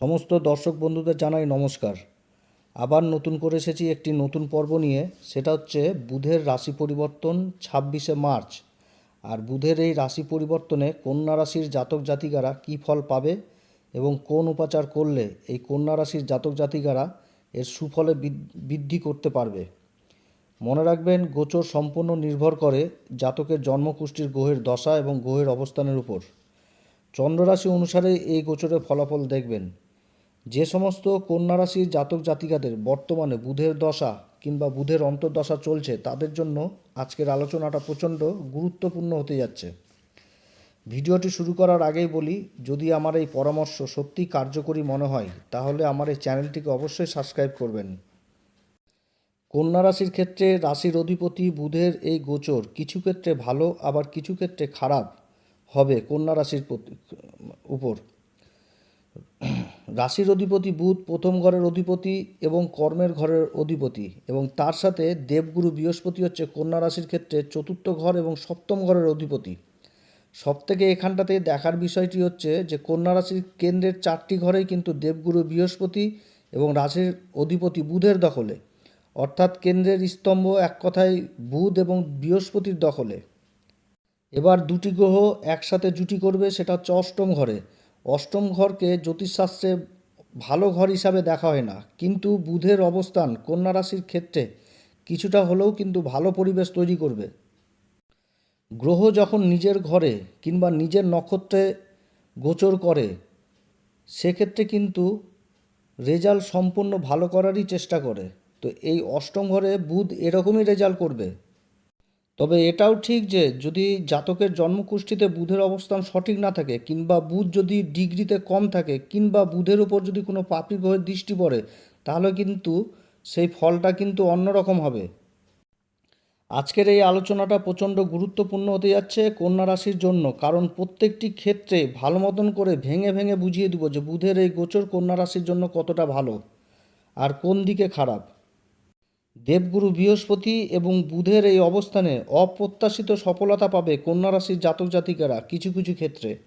সমস্ত দর্শক বন্ধুদের জানাই নমস্কার। আবার নতুন করে এসেছি একটি নতুন পর্ব নিয়ে, সেটা হচ্ছে বুধের রাশি পরিবর্তন ছাব্বিশে মার্চ। আর বুধের এই রাশি পরিবর্তনে কন্যা রাশির জাতক জাতিকারা কী ফল পাবে এবং কোন উপাচার করলে এই কন্যা রাশির জাতক জাতিকারা এর সুফলে বৃদ- বৃদ্ধি করতে পারবে? মনে রাখবেন, গোচর সম্পূর্ণ নির্ভর করে জাতকের জন্মকুষ্ঠির গ্রহের দশা এবং গ্রহের অবস্থানের উপর। চন্দ্ররাশি অনুসারে এই গোচরের ফলাফল দেখবেন। যে সমস্ত কন্যা রাশির জাতক জাতিকাদের বর্তমানে বুধের দশা কিংবা বুধের অন্তর্দশা চলছে, তাদের জন্য আজকের আলোচনাটা প্রচণ্ড গুরুত্বপূর্ণ হতে যাচ্ছে। ভিডিওটি শুরু করার আগেই বলি, যদি আমার এই পরামর্শ সত্যি কার্যকরী মনে হয়, তাহলে আমার এই চ্যানেলটিকে অবশ্যই সাবস্ক্রাইব করবেন। কন্যা রাশির ক্ষেত্রে রাশির অধিপতি বুধের এই গোচর কিছু ক্ষেত্রে ভালো, আবার কিছু ক্ষেত্রে খারাপ হবে কন্যা রাশির উপর। রাশির অধিপতি বুধ প্রথম ঘরের অধিপতি এবং কর্মের ঘরের অধিপতি এবং তার সাথে দেবগুরু বৃহস্পতি হচ্ছে কন্যা রাশির ক্ষেত্রে চতুর্থ ঘর এবং সপ্তম ঘরের অধিপতি। সব থেকে এখানটাতে দেখার বিষয়টি হচ্ছে যে কন্যা রাশির কেন্দ্রের চারটি ঘরেই কিন্তু দেবগুরু বৃহস্পতি এবং রাশির অধিপতি বুধের দখলে। অর্থাৎ কেন্দ্রের স্তম্ভ এক কথায় বুধ এবং বৃহস্পতির দখলে। এবার দুটি গ্রহ একসাথে জুটি করবে, সেটা হচ্ছে অষ্টম ঘরে। অষ্টম ঘরকে জ্যোতিষশাস্ত্রে ভালো ঘর হিসাবে দেখা হয় না। কিন্তু বুধের অবস্থান কন্যা রাশির ক্ষেত্রে কিছুটা হলেও কিন্তু ভালো পরিবেশ তৈরি করবে। গ্রহ যখন নিজের ঘরে কিংবা নিজের নক্ষত্রে গোচর করে, সেক্ষেত্রে কিন্তু রেজাল্ট সম্পূর্ণ ভালো করারই চেষ্টা করে। তো এই অষ্টম ঘরে বুধ এরকমই রেজাল্ট করবে। তবে এটাও ঠিক যে যদি জাতকের জন্মকুষ্ঠিতে বুধের অবস্থান সঠিক না থাকে কিংবা বুধ যদি ডিগ্রিতে কম থাকে কিংবা বুধের উপর যদি কোনো পাপি গ্রহের দৃষ্টি পড়ে, তাহলে কিন্তু সেই ফলটা কিন্তু অন্যরকম হবে। আজকের এই আলোচনাটা প্রচণ্ড গুরুত্বপূর্ণ হতে যাচ্ছে কন্যা রাশির জন্য, কারণ প্রত্যেকটি ক্ষেত্রে ভালো মতন করে ভেঙে ভেঙে বুঝিয়ে দেবো যে বুধের এই গোচর কন্যা রাশির জন্য কতটা ভালো আর কোন দিকে খারাপ। দেবগুরু বৃহস্পতি এবং বুধের এই অবস্থানে অপ্রত্যাশিত সফলতা পাবে কন্যা রাশির জাতক জাতিকারা কিছু কিছু ক্ষেত্রে।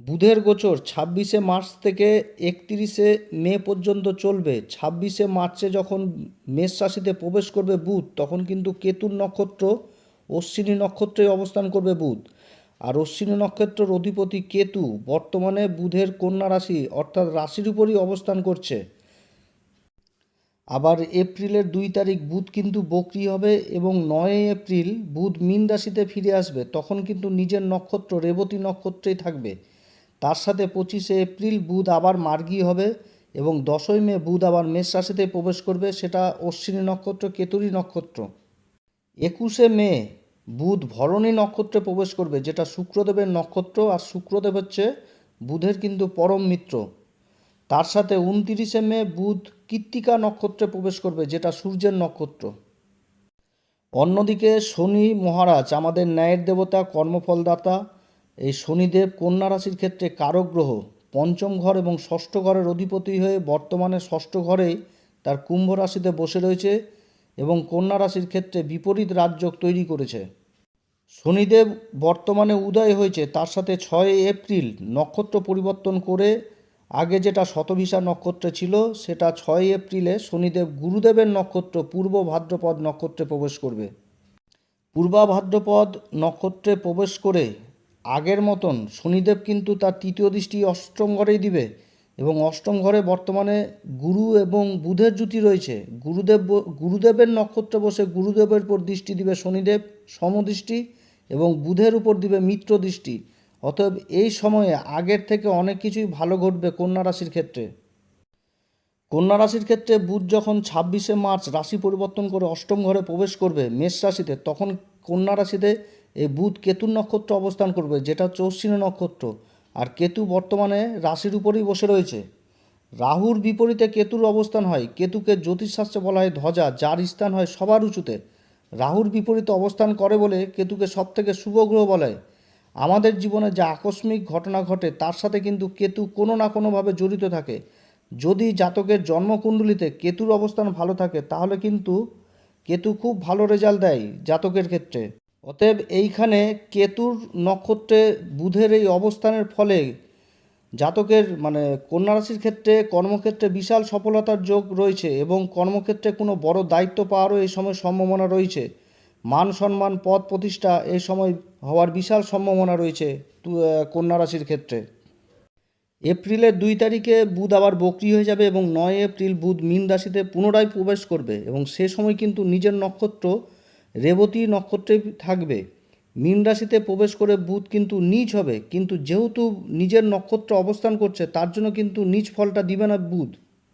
বুধের গোচর ছাব্বিশে মার্চ থেকে একত্রিশে মে পর্যন্ত চলবে। ছাব্বিশে মার্চে যখন মেষ রাশিতে প্রবেশ করবে বুধ, তখন কিন্তু কেতুর নক্ষত্র, অশ্বিনী নক্ষত্রে অবস্থান করবে বুধ। আর অশ্বিনী নক্ষত্রের অধিপতি কেতু বর্তমানে বুধের কন্যা রাশি অর্থাৎ রাশির উপরই অবস্থান করছে। আবার এপ্রিলের দুই তারিখ বুধ কিন্তু বকরি হবে এবং নয় এপ্রিল বুধ মীন রাশিতে ফিরে আসবে, তখন কিন্তু নিজের নক্ষত্র, রেবতী নক্ষত্রেই থাকবে। তার সাথে পঁচিশে এপ্রিল বুধ আবার মার্গী হবে এবং দশই মে বুধ আবার মেষ রাশিতে প্রবেশ করবে, সেটা অশ্বিনী নক্ষত্র, কেতুরী নক্ষত্র। একুশে মে বুধ ভরণী নক্ষত্রে প্রবেশ করবে, যেটা শুক্রদেবের নক্ষত্র, আর শুক্রদেব হচ্ছে বুধের কিন্তু পরম মিত্র। তার সাথে উনতিরিশে মে বুধ কৃত্তিকা নক্ষত্রে প্রবেশ করবে, যেটা সূর্যের নক্ষত্র। অন্যদিকে শনি মহারাজ, আমাদের ন্যায়ের দেবতা, কর্মফলদাতা, এই শনিদেব কন্যা রাশির ক্ষেত্রে কারক গ্রহ, পঞ্চম ঘর এবং ষষ্ঠ ঘরের অধিপতি হয়ে বর্তমানে ষষ্ঠ ঘরেই তার কুম্ভ রাশিতে বসে রয়েছে এবং কন্যা রাশির ক্ষেত্রে বিপরীত রাজযোগ তৈরি করেছে। শনিদেব বর্তমানে উদয় হয়েছে, তার সাথে ছয় এপ্রিল নক্ষত্র পরিবর্তন করে আগে যেটা শতভিসা নক্ষত্রে ছিল, সেটা ছয় এপ্রিলে শনিদেব গুরুদেবের নক্ষত্র পূর্ব ভাদ্রপদ নক্ষত্রে প্রবেশ করবে। পূর্বা ভাদ্রপদ নক্ষত্রে প্রবেশ করে আগের মতন শনিদেব কিন্তু তার তৃতীয় দৃষ্টি অষ্টম ঘরেই দিবে এবং অষ্টম ঘরে বর্তমানে গুরু এবং বুধের জুতি রয়েছে। গুরুদেব গুরুদেবের নক্ষত্রে বসে গুরুদেবের উপর দৃষ্টি দিবে শনিদেব সমদৃষ্টি এবং বুধের উপর দিবে মিত্র দৃষ্টি। অতএব এই সময়ে আগের থেকে অনেক কিছুই ভালো ঘটবে কন্যা রাশির ক্ষেত্রে। কন্যা রাশির ক্ষেত্রে বুধ যখন ছাব্বিশে মার্চ রাশি পরিবর্তন করে অষ্টম ঘরে প্রবেশ করবে মেষ রাশিতে, তখন কন্যা রাশিতে এই বুধ কেতুর নক্ষত্র অবস্থান করবে, যেটা হচ্ছে নক্ষত্র। আর কেতু বর্তমানে রাশির উপরেই বসে রয়েছে। রাহুর বিপরীতে কেতুর অবস্থান হয়, কেতুকে জ্যোতিষশাস্ত্রে বলা হয় ধ্বজা, যার স্থান হয় সবার উঁচুতে। রাহুর বিপরীতে অবস্থান করে বলে কেতুকে সবথেকে শুভ গ্রহ বলা। হয় আমাদের জীবনে যে আকস্মিক ঘটনা ঘটে, তার সাথে কিন্তু কেতু কোনো না কোনোভাবে জড়িত থাকে। যদি জাতকের জন্মকুণ্ডলিতে কেতুর অবস্থান ভালো থাকে, তাহলে কিন্তু কেতু খুব ভালো রেজাল্ট দেয় জাতকের ক্ষেত্রে। অতএব এইখানে কেতুর নক্ষত্রে বুধের এই অবস্থানের ফলে জাতকের মানে কন্যা রাশির ক্ষেত্রে কর্মক্ষেত্রে বিশাল সফলতার যোগ রয়েছে এবং কর্মক্ষেত্রে কোনো বড় দায়িত্ব পাওয়ারও এই সময় সম্ভাবনা রয়েছে। মান সম্মান, পদ প্রতিষ্ঠা এই সময় হওয়ার বিশাল সম্ভাবনা রয়েছে কন্যা রাশির ক্ষেত্রে। এপ্রিলের দুই তারিখে বুধ আবার বক্রি হয়ে যাবে এবং নয় এপ্রিল বুধ মীন রাশিতে পুনরায় প্রবেশ করবে এবং সে সময় কিন্তু নিজের নক্ষত্র রেবতী নক্ষত্রে থাকবে। মীন রাশিতে প্রবেশ করে বুধ কিন্তু নিচ হবে, কিন্তু যেহেতু নিজের নক্ষত্র অবস্থান করছে, তার জন্য কিন্তু নিচ ফলটা দিবে না বুধ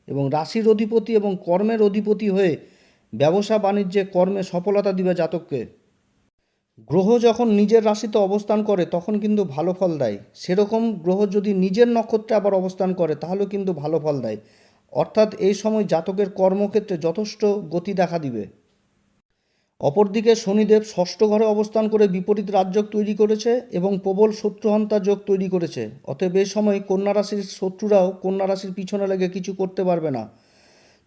এবং রাশির অধিপতি এবং কর্মের অধিপতি হয়ে ব্যবসা বাণিজ্যে কর্মে সফলতা দিবে জাতককে। গ্রহ যখন নিজের রাশিতে অবস্থান করে, তখন কিন্তু ভালো ফল দেয়। সেরকম গ্রহ যদি নিজের নক্ষত্রে আবার অবস্থান করে, তাহলেও কিন্তু ভালো ফল দেয়। অর্থাৎ এই সময় জাতকের কর্মক্ষেত্রে যথেষ্ট গতি দেখা দিবে। অপরদিকে শনিদেব ষষ্ঠ ঘরে অবস্থান করে বিপরীত রাজযোগ তৈরি করেছে এবং প্রবল শত্রুহন্তা যোগ তৈরি করেছে। অতএব এই সময় কন্যা রাশির শত্রুরাও কন্যা রাশির পিছনে লেগে কিছু করতে পারবে না।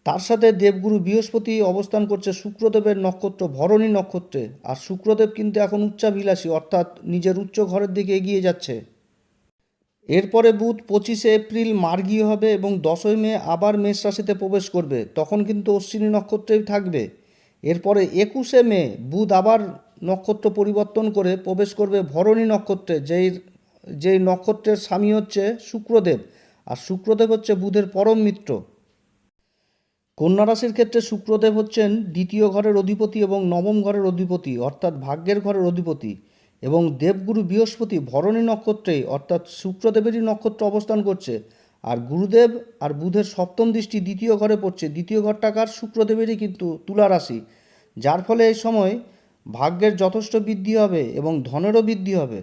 তার সাথে দেবগুরু বৃহস্পতি অবস্থান করছে শুক্রদেবের নক্ষত্র, ভরণী নক্ষত্রে। আর শুক্রদেব কিন্তু এখন উচ্চাভিলাষী, অর্থাৎ নিজের উচ্চ ঘরের দিকে এগিয়ে যাচ্ছে। এরপরে বুধ পঁচিশে এপ্রিল মার্গী হবে এবং দশই মে আবার মেষ রাশিতে প্রবেশ করবে। তখন কিন্তু অশ্বিনী নক্ষত্রেই থাকবে। এরপরে একুশে মে বুধ আবার নক্ষত্র পরিবর্তন করে প্রবেশ করবে ভরণী নক্ষত্রে, যেই যেই নক্ষত্রের স্বামী হচ্ছে শুক্রদেব। আর শুক্রদেব হচ্ছে বুধের পরম মিত্র। কন্যা রাশির ক্ষেত্রে শুক্রদেব হচ্ছেন দ্বিতীয় ঘরের অধিপতি এবং নবম ঘরের অধিপতি, অর্থাৎ ভাগ্যের ঘরের অধিপতি। এবং দেবগুরু বৃহস্পতি ভরণী নক্ষত্রে, অর্থাৎ শুক্রদেবেরই নক্ষত্র অবস্থান করছে। আর গুরুদেব আর বুধের সপ্তম দৃষ্টি দ্বিতীয় ঘরে পড়ছে। দ্বিতীয় ঘরটাকার শুক্রদেবেরই কিন্তু তুলা রাশি। যার ফলে এই সময় ভাগ্যের যথেষ্ট বৃদ্ধি হবে এবং ধনেরও বৃদ্ধি হবে।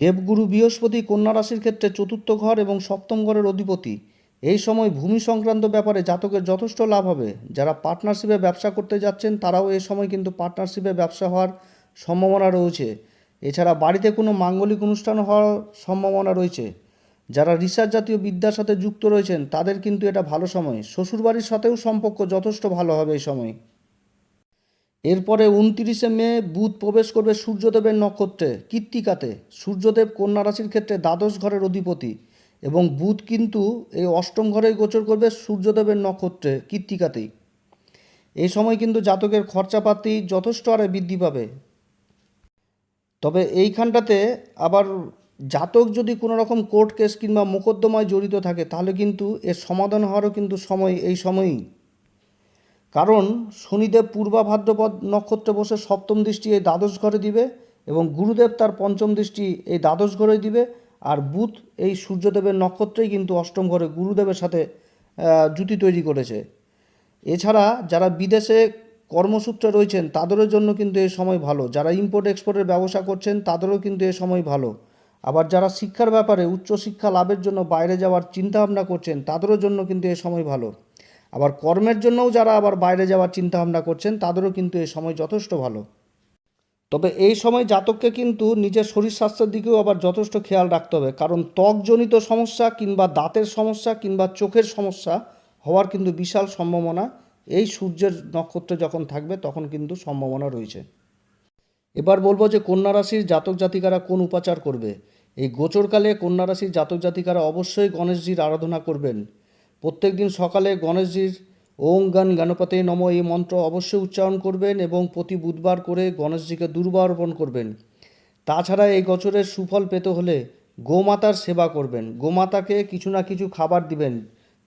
দেবগুরু বৃহস্পতি কন্যা রাশির ক্ষেত্রে চতুর্থ ঘর এবং সপ্তম ঘরের অধিপতি। এই সময় ভূমি সংক্রান্ত ব্যাপারে জাতকের যথেষ্ট লাভ হবে। যারা পার্টনারশিপে ব্যবসা করতে যাচ্ছেন, তারাও এই সময় কিন্তু পার্টনারশিপে ব্যবসা হওয়ার সম্ভাবনা রয়েছে। এছাড়া বাড়িতে কোনো মাঙ্গলিক অনুষ্ঠান হওয়ার সম্ভাবনা রয়েছে। যারা রিসার্চ জাতীয় বিদ্যার সাথে যুক্ত রয়েছেন, তাদের কিন্তু এটা ভালো সময়। শ্বশুরবাড়ির সাথেও সম্পর্ক যথেষ্ট ভালো হবে এই সময়। এরপরে উনতিরিশে মে, বুধ প্রবেশ করবে সূর্যদেবের নক্ষত্রে কৃত্তিকাতে সূর্যদেব কন্যা রাশির ক্ষেত্রে দ্বাদশ ঘরের অধিপতি। এবং বুধ কিন্তু এই অষ্টম ঘরেই গোচর করবে সূর্যদেবের নক্ষত্রে কৃত্তিকাতেই এই সময় কিন্তু জাতকের খরচাপাতি যথেষ্ট আরে বৃদ্ধি পাবে। তবে এইখানটাতে আবার জাতক যদি কোনো রকম কোর্ট কেস কিংবা মোকদ্দমায় জড়িত থাকে, তাহলে কিন্তু এর সমাধান হওয়ারও কিন্তু সময় এই সময়ই। কারণ শনিদেব পূর্বা ভাদ্রপদ নক্ষত্রে বসে সপ্তম দৃষ্টি এই দ্বাদশ ঘরে দিবে এবং গুরুদেব তার পঞ্চম দৃষ্টি এই দ্বাদশ ঘরে দিবে। আর বুধ এই সূর্যদেবের নক্ষত্রেই কিন্তু অষ্টম ঘরে গুরুদেবের সাথে জুতি তৈরি করেছে। এছাড়া যারা বিদেশে কর্মসূত্রে রয়েছেন, তাদেরও জন্য কিন্তু এই সময় ভালো। যারা ইম্পোর্ট এক্সপোর্টের ব্যবসা করছেন, তাদেরও কিন্তু এ সময় ভালো। আবার যারা শিক্ষার ব্যাপারে উচ্চশিক্ষা লাভের জন্য বাইরে যাওয়ার চিন্তাভাবনা করছেন, তাদেরও জন্য কিন্তু এ সময় ভালো। আবার কর্মের জন্যও যারা আবার বাইরে যাওয়ার চিন্তাভাবনা করছেন, তাদেরও কিন্তু এই সময় যথেষ্ট ভালো। তবে এই সময় জাতককে কিন্তু নিজের শরীর স্বাস্থ্যের দিকেও আবার যথেষ্ট খেয়াল রাখতে হবে। কারণ ত্বকজনিত সমস্যা কিংবা দাঁতের সমস্যা কিংবা চোখের সমস্যা হওয়ার কিন্তু বিশাল সম্ভাবনা। এই সূর্যের নক্ষত্রে যখন থাকবে তখন কিন্তু সম্ভাবনা রয়েছে। এবার বলব যে কন্যা রাশির জাতক জাতিকারা কোন উপাচার করবে? এই গোচরকালে কন্যা রাশির জাতক জাতিকারা অবশ্যই গণেশজির আরাধনা করবেন। প্রত্যেক দিন সকালে গণেশজির ওং গান গণপতে নম এই মন্ত্র অবশ্যই উচ্চারণ করবেন এবং প্রতি বুধবার করে গণেশজিকে দুর্বা অর্পণ করবেন। তাছাড়া এই বছরের সুফল পেতে হলে গোমাতার সেবা করবেন। গোমাতাকে কিছু না কিছু খাবার দিবেন।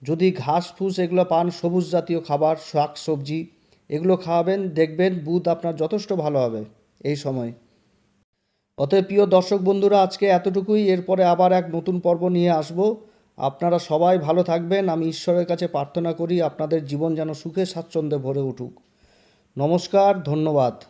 যদি ঘাস, ফুস এগুলো পান, সবুজ জাতীয় খাবার, শাক, সবজি, এগুলো খাওয়াবেন, দেখবেন বুধ আপনার যথেষ্ট ভালো হবে এই সময়। অতএব প্রিয় দর্শক বন্ধুরা, আজকে এতটুকুই। এরপরে আবার এক নতুন পর্ব নিয়ে আসব। আপনারা সবাই ভালো থাকবেন। আমি ঈশ্বরের কাছে প্রার্থনা করি, আপনাদের জীবন যেন সুখে স্বাচ্ছন্দ্যে ভরে উঠুক। নমস্কার, ধন্যবাদ।